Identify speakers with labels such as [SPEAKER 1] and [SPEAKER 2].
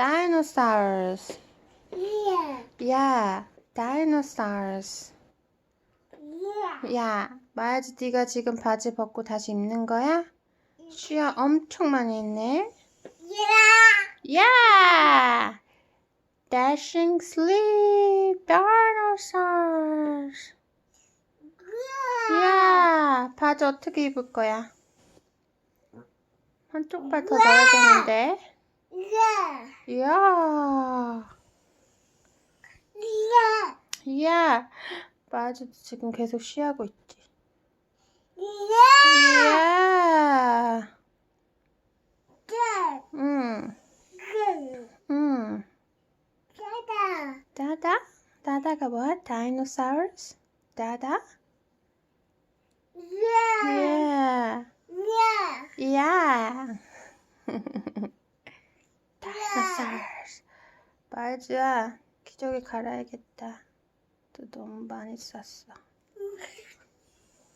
[SPEAKER 1] dinosaurs.
[SPEAKER 2] Yeah.
[SPEAKER 1] Yeah, dinosaurs.
[SPEAKER 2] Yeah.
[SPEAKER 1] 야, 마야지 네가 지금 바지 벗고 다시 입는 거야? 쉬야 엄청 많이 했네.
[SPEAKER 2] Yeah.
[SPEAKER 1] Yeah! Dashing sleep, dinosaurs. 야, 바지 어떻게 입을 거야? 한쪽 발 더 넣어야 되는데.
[SPEAKER 2] Yeah.
[SPEAKER 1] 이야,
[SPEAKER 2] Yeah.
[SPEAKER 1] 이야. 마야지도 지금 계속 쉬하고 있지.
[SPEAKER 2] Yeah.
[SPEAKER 1] 이야.
[SPEAKER 2] Good.
[SPEAKER 1] 응. 응.
[SPEAKER 2] Dada.
[SPEAKER 1] 다다? 다다가 뭐야? Dinosaurs? 다다? Yeah.
[SPEAKER 2] Yeah.
[SPEAKER 1] Yeah. Dinosaurs. 맞아. 기저귀 갈아야겠다. 또 너무 많이 쌌어.